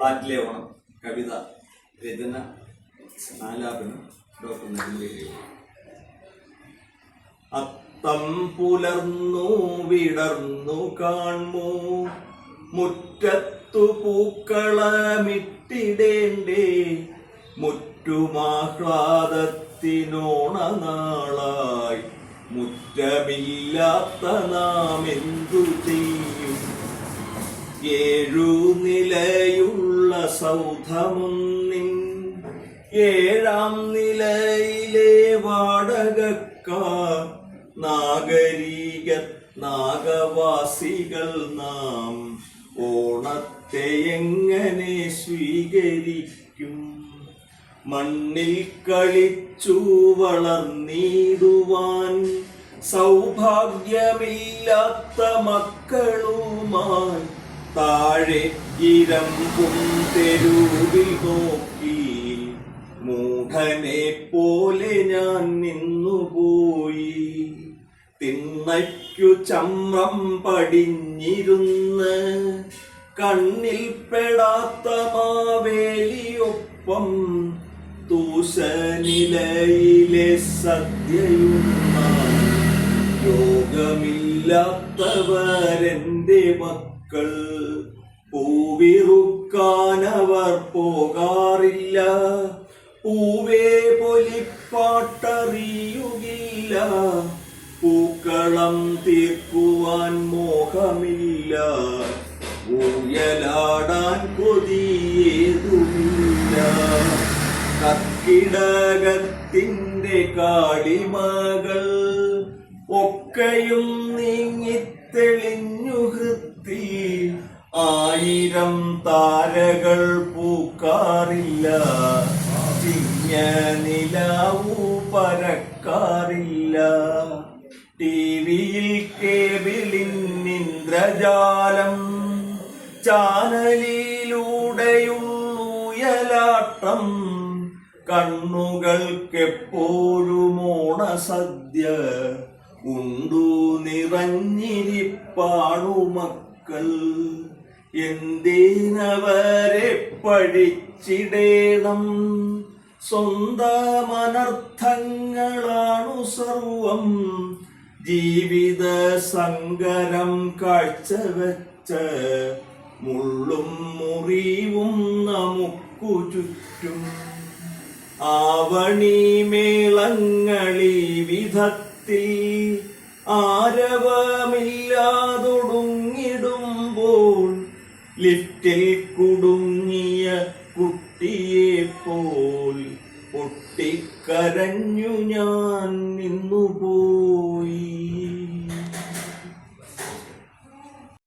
ഫ്ലാറ്റിലെ ഓണം കവിത രചന ആലാപനം ഡോക്ടർ അത്തം പുലർന്നു വിടർന്നു കാണുമോ? മുറ്റത്തു പൂക്കളമിട്ടിടേണ്ടേ? മുറ്റുമാഹ്ലാദത്തിനോണനാളായി മുറ്റമില്ലാത്ത നാം എന്തു ചെയ്യും? ഏഴു നിലയുള്ള സൗധമൊന്നിൻ ഏഴാം നിലയിലെ വാടകക്കാർ നാഗരീക നാഗവാസികൾ നാം ഓണത്തെ എങ്ങനെ സ്വീകരിക്കും? മണ്ണിൽ കളിച്ചു വളർന്നിടുവാൻ സൗഭാഗ്യമില്ലാത്ത മക്കളുമായി താഴെ ഇരമ്പും തെരുവിൽ നോക്കി. മൂഢനെ പോലെ ഞാൻ നിന്നുപോയി. തിന്നയ്ക്കു ചമ്രം പടിഞ്ഞിരുന്ന് കണ്ണിൽ പെടാത്ത മാവേലിയൊപ്പം തൂശനിലയിലെ സദ്യയുന്ന യോഗമില്ലാത്തവരെന്റെ മക്കൾ പൂവിറുക്കാനവർ പോകാറില്ല. പൂവേ പൊലിപ്പാട്ടറിയുകില്ല പൂക്കളം തീർക്കുവാൻ മോഹമില്ല. ഊയലാടാൻ കൊതിയേതുമില്ല. കത്തിടകത്തിന്റെ കാളിമകൾ ഒക്കെയും നീങ്ങിത്തെളിഞ്ഞു ഹൃത്തി ആയിരം താരകൾ പൂക്കാറില്ല. ചിഞ്ഞ നിലാവു പരക്കാറില്ല. ടിവിയിൽ കേബിളിൻ ഇന്ദ്രജാലം ചാനലിലൂടെയുള്ളൂയലാട്ടം കണ്ണുകൾക്കെപ്പോഴും ഓണസദ്യ. ഉണ്ടു നിറഞ്ഞിരിപ്പാണു മക്കൾ എന്തിനവരെ പഠിച്ചിടേണം? സ്വന്തമനർത്ഥങ്ങളാണു സർവം. ജീവിത സങ്കരം കാഴ്ചവെച്ച മുള്ളും മുറിവും നമുക്കു ചുറ്റും. ആവണി മേളങ്ങളി വിധത്തിൽ ലിഫ്റ്റിൽ കുടുങ്ങിയ കുട്ടിയെ പോൽ പൊട്ടിക്കരഞ്ഞു ഞാൻ നിന്നുപോയി.